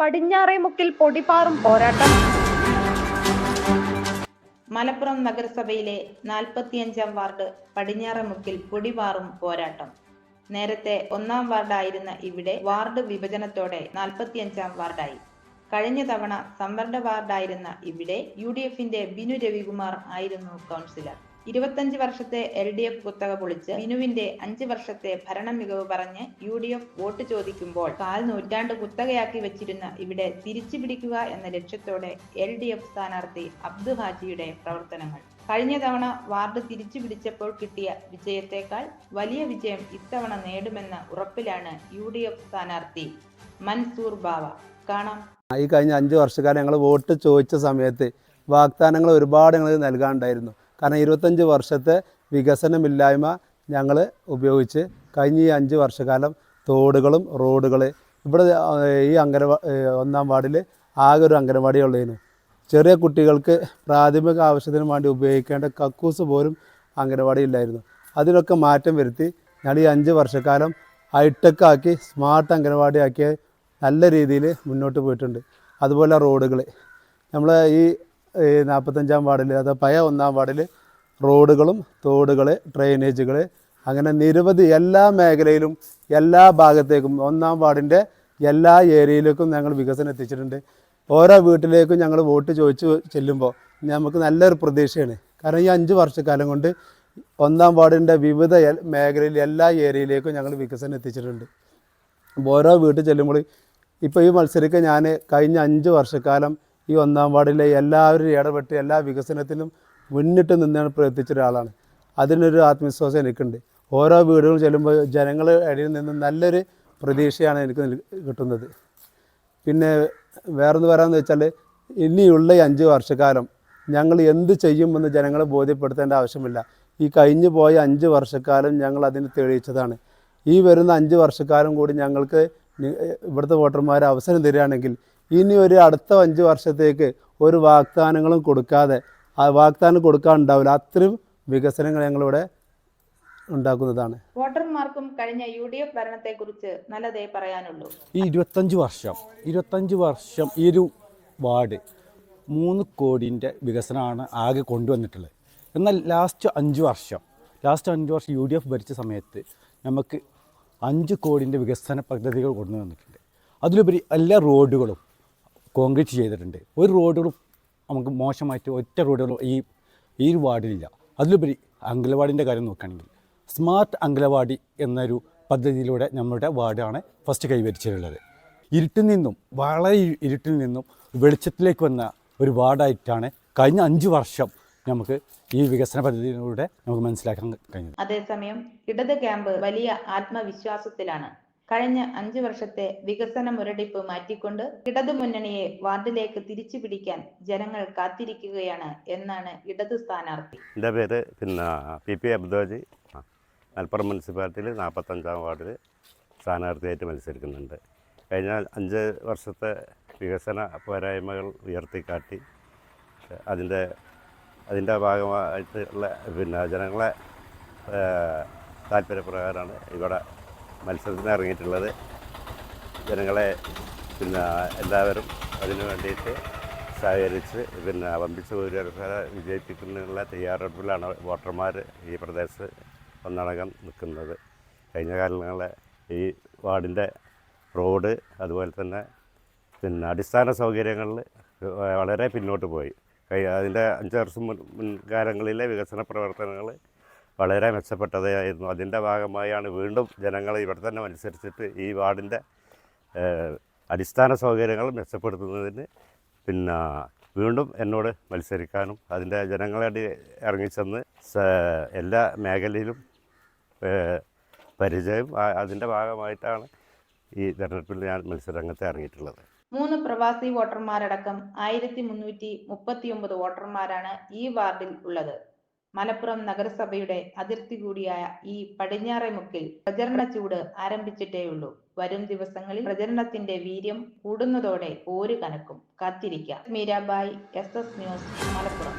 പടിഞ്ഞാറേമുക്കിൽ പൊടിപാറും പോരാട്ടം. മലപ്പുറം നഗരസഭയിലെ നാൽപ്പത്തിയഞ്ചാം വാർഡ് പടിഞ്ഞാറമുക്കിൽ പൊടിപാറും പോരാട്ടം. നേരത്തെ ഒന്നാം വാർഡായിരുന്ന ഇവിടെ വാർഡ് വിഭജനത്തോടെ നാൽപ്പത്തിയഞ്ചാം വാർഡായി. കഴിഞ്ഞ തവണ സംവരണ വാർഡായിരുന്ന ഇവിടെ യു ഡി എഫിന്റെ ബിനു രവികുമാർ ആയിരുന്നു കൗൺസിലർ. ഇരുപത്തഞ്ച് വർഷത്തെ എൽ ഡി എഫ് കുത്തക പൊളിച്ച് ബിനുവിന്റെ അഞ്ച് വർഷത്തെ ഭരണ മികവ് പറഞ്ഞ് യു ഡി എഫ് വോട്ട് ചോദിക്കുമ്പോൾ കാൽ നൂറ്റാണ്ട് കുത്തകയാക്കി വെച്ചിരുന്ന ഇവിടെ തിരിച്ചു പിടിക്കുക എന്ന ലക്ഷ്യത്തോടെ എൽ ഡി എഫ് സ്ഥാനാർത്ഥി അബ്ദു ഹാജിയുടെ പ്രവർത്തനങ്ങൾ. കഴിഞ്ഞ തവണ വാർഡ് തിരിച്ചു പിടിച്ചപ്പോൾ കിട്ടിയ വിജയത്തേക്കാൾ വലിയ വിജയം ഇത്തവണ നേടുമെന്ന ഉറപ്പിലാണ് യു ഡി എഫ് സ്ഥാനാർത്ഥി മൻസൂർ ബാവ. കാണാം. ഈ കഴിഞ്ഞ അഞ്ച് വർഷക്കാലം ഞങ്ങൾ വോട്ട് ചോദിച്ച സമയത്ത് വാഗ്ദാനങ്ങൾ ഒരുപാട് ഞങ്ങൾ നൽകാനുണ്ടായിരുന്നു. കാരണം ഇരുപത്തഞ്ച് വർഷത്തെ വികസനമില്ലായ്മ ഞങ്ങൾ ഉപയോഗിച്ച് കഴിഞ്ഞ ഈ അഞ്ച് വർഷക്കാലം തോടുകളും റോഡുകൾ ഇവിടെ ഈ അംഗനവാ ഒന്നാം വാർഡിൽ ആകെ ഒരു അംഗനവാടി ഉള്ളതിന് ചെറിയ കുട്ടികൾക്ക് പ്രാഥമിക ആവശ്യത്തിന് വേണ്ടി ഉപയോഗിക്കേണ്ട കക്കൂസ് പോലും അംഗനവാടി ഇല്ലായിരുന്നു. അതിനൊക്കെ മാറ്റം വരുത്തി ഞങ്ങൾ ഈ അഞ്ച് വർഷക്കാലം ഹൈടെക് ആക്കി സ്മാർട്ട് അംഗനവാടി ആക്കിയ നല്ല രീതിയിൽ മുന്നോട്ട് പോയിട്ടുണ്ട്. അതുപോലെ റോഡുകൾ നമ്മൾ ഈ നാൽപ്പത്തഞ്ചാം വാർഡിൽ അതായത് പയ ഒന്നാം വാർഡിൽ റോഡുകളും തോടുകളെ ഡ്രെയിനേജുകൾ അങ്ങനെ നിരവധി എല്ലാ മേഖലയിലും എല്ലാ ഭാഗത്തേക്കും ഒന്നാം വാർഡിന്റെ എല്ലാ ഏരിയയിലേക്കും ഞങ്ങൾ വികസനം എത്തിച്ചിട്ടുണ്ട്. ഓരോ വീട്ടിലേക്കും ഞങ്ങൾ വോട്ട് ചോദിച്ചു ചെല്ലുമ്പോൾ നമുക്ക് നല്ലൊരു പ്രതീക്ഷയാണ്. കാരണം ഈ അഞ്ച് വർഷക്കാലം കൊണ്ട് ഒന്നാം വാർഡിന്റെ വിവിധ മേഖലയിൽ എല്ലാ ഏരിയയിലേക്കും ഞങ്ങൾ വികസനം എത്തിച്ചിട്ടുണ്ട്. ഓരോ വീട്ടിൽ ചെല്ലുമ്പോൾ ഇപ്പോൾ ഈ മത്സരിക്കാൻ ഞാൻ കഴിഞ്ഞ അഞ്ച് വർഷക്കാലം ഈ ഒന്നാം വാർഡിലെ എല്ലാവരും ഇടപെട്ട് എല്ലാ വികസനത്തിലും മുന്നിട്ട് നിന്നാണ് പ്രവർത്തിച്ച ഒരാളാണ്. അതിനൊരു ആത്മവിശ്വാസം എനിക്കുണ്ട്. ഓരോ വീടുകളും ചെല്ലുമ്പോൾ ജനങ്ങൾ ഇടയിൽ നിന്ന് നല്ലൊരു പ്രതീക്ഷയാണ് എനിക്ക് കിട്ടുന്നത്. പിന്നെ വേറൊന്ന് പറയാമെന്ന് വെച്ചാൽ ഇനിയുള്ള അഞ്ച് വർഷക്കാലം ഞങ്ങൾ എന്ത് ചെയ്യുമെന്ന് ജനങ്ങളെ ബോധ്യപ്പെടുത്തേണ്ട ആവശ്യമില്ല. ഈ കഴിഞ്ഞു പോയ അഞ്ച് വർഷക്കാലം ഞങ്ങൾ അതിന് തെളിയിച്ചതാണ്. ഈ വരുന്ന അഞ്ച് വർഷക്കാലം കൂടി ഞങ്ങൾക്ക് ഇവിടുത്തെ വോട്ടർമാർ അവസരം തരികയാണെങ്കിൽ ഇനി ഒരു അടുത്ത അഞ്ച് വർഷത്തേക്ക് ഒരു വാഗ്ദാനങ്ങളും കൊടുക്കാതെ വാഗ്ദാനം കൊടുക്കാനുണ്ടാവില്ല. അത്രയും വികസനങ്ങൾ ഞങ്ങളിവിടെ ഉണ്ടാക്കുന്നതാണ്. വോട്ടർമാർക്കും കഴിഞ്ഞ യു ഡി എഫ് ഭരണത്തെക്കുറിച്ച് നല്ലതേ പറയാനുള്ളൂ. ഈ ഇരുപത്തഞ്ച് വർഷം ഇരുപത്തഞ്ച് വർഷം ഈ ഒരു വാർഡ് മൂന്ന് കോടിന്റെ വികസനമാണ് ആകെ കൊണ്ടുവന്നിട്ടുള്ളത്. എന്നാൽ ലാസ്റ്റ് അഞ്ച് വർഷം ലാസ്റ്റ് അഞ്ച് വർഷം യു ഡി എഫ് ഭരിച്ച സമയത്ത് നമുക്ക് അഞ്ച് കോടിന്റെ വികസന പദ്ധതികൾ കൊണ്ടുവന്നിട്ടുണ്ട്. അതിലുപരി എല്ലാ റോഡുകളും കോൺക്രീറ്റ് ചെയ്തിട്ടുണ്ട്. ഒരു റോഡുകളും നമുക്ക് മോശമായിട്ട് ഒറ്റ റോഡുകൾ ഈ ഈ ഒരു വാർഡിലില്ല. അതിലുപരി അങ്കലവാടിന്റെ കാര്യം നോക്കുകയാണെങ്കിൽ സ്മാർട്ട് അങ്കലവാടി എന്നൊരു പദ്ധതിയിലൂടെ നമ്മുടെ വാർഡാണ് ഫസ്റ്റ് കൈവരിച്ചിട്ടുള്ളത്. ഇരുട്ടിൽ നിന്നും വളരെ ഇരുട്ടിൽ നിന്നും വെളിച്ചത്തിലേക്ക് വന്ന ഒരു വാർഡായിട്ടാണ് കഴിഞ്ഞ അഞ്ച് വർഷം നമുക്ക് ഈ വികസന പദ്ധതിയിലൂടെ നമുക്ക് മനസ്സിലാക്കാൻ കഴിഞ്ഞത്. അതേസമയം ഇടത് ക്യാമ്പ് വലിയ ആത്മവിശ്വാസത്തിലാണ്. കഴിഞ്ഞ അഞ്ചു വർഷത്തെ വികസന മുരടിപ്പ് മാറ്റിക്കൊണ്ട് ഇടതുമുന്നണിയെ വാർഡിലേക്ക് തിരിച്ചു പിടിക്കാൻ ജനങ്ങൾ കാത്തിരിക്കുകയാണ് എന്നാണ് ഇടതു സ്ഥാനാർത്ഥി. എന്റെ പേര് പിന്നെ പി പി അബ്ദോജി മലപ്പുറം മുനിസിപ്പാലിറ്റിയിൽ നാൽപ്പത്തഞ്ചാം വാർഡിൽ സ്ഥാനാർത്ഥിയായിട്ട് മത്സരിക്കുന്നുണ്ട്. കഴിഞ്ഞ അഞ്ച് വർഷത്തെ വികസന പോരായ്മകൾ ഉയർത്തിക്കാട്ടി അതിന്റെ അതിന്റെ ഭാഗമായിട്ടുള്ള പിന്നെ ജനങ്ങളെ താല്പര്യപ്രകാരമാണ് ഇവിടെ മത്സരത്തിന് ഇറങ്ങിയിട്ടുള്ളത്. ജനങ്ങളെ പിന്നെ എല്ലാവരും അതിനു വേണ്ടിയിട്ട് സഹകരിച്ച് പിന്നെ വമ്പിച്ച ഭൂരിപക്ഷത്തെ വിജയിപ്പിക്കുന്നതിനുള്ള തയ്യാറെടുപ്പിലാണ് വോട്ടർമാർ ഈ പ്രദേശത്ത് ഒന്നടങ്കം നിൽക്കുന്നത്. കഴിഞ്ഞ കാലങ്ങളെ ഈ വാർഡിന്റെ റോഡ് അതുപോലെ തന്നെ പിന്നെ അടിസ്ഥാന സൗകര്യങ്ങളിൽ വളരെ പിന്നോട്ട് പോയി. അതിന്റെ അഞ്ച് വർഷം മുൻ മുൻകാലങ്ങളിലെ വികസന പ്രവർത്തനങ്ങൾ വളരെ മെച്ചപ്പെട്ടതായിരുന്നു. അതിന്റെ ഭാഗമായാണ് വീണ്ടും ജനങ്ങൾ ഇവിടെ തന്നെ മത്സരിച്ചിട്ട് ഈ വാർഡിന്റെ അടിസ്ഥാന സൗകര്യങ്ങൾ മെച്ചപ്പെടുത്തുന്നതിന് പിന്നെ വീണ്ടും എന്നോട് മത്സരിക്കാനും അതിന്റെ ജനങ്ങളെ ഇറങ്ങിച്ചെന്ന് എല്ലാ മേഖലയിലും പരിചയം അതിന്റെ ഭാഗമായിട്ടാണ് ഈ തെരഞ്ഞെടുപ്പിൽ ഞാൻ മത്സരരംഗത്ത് ഇറങ്ങിയിട്ടുള്ളത്. മൂന്ന് പ്രവാസി വോട്ടർമാരടക്കം ആയിരത്തി മുന്നൂറ്റി മുപ്പത്തിയൊമ്പത് വോട്ടർമാരാണ് ഈ വാർഡിൽ ഉള്ളത്. മലപ്പുറം നഗരസഭയുടെ അതിർത്തി കൂടിയായ ഈ പടിഞ്ഞാറേമുക്കിൽ പ്രചരണ ചൂട് ആരംഭിച്ചിട്ടേയുള്ളൂ വരും ദിവസങ്ങളിൽ പ്രചരണത്തിന്റെ വീര്യം കൂടുന്നതോടെ ഓര് കനക്കും കാത്തിരിക്കാം. Meerabai S S news Malappuram.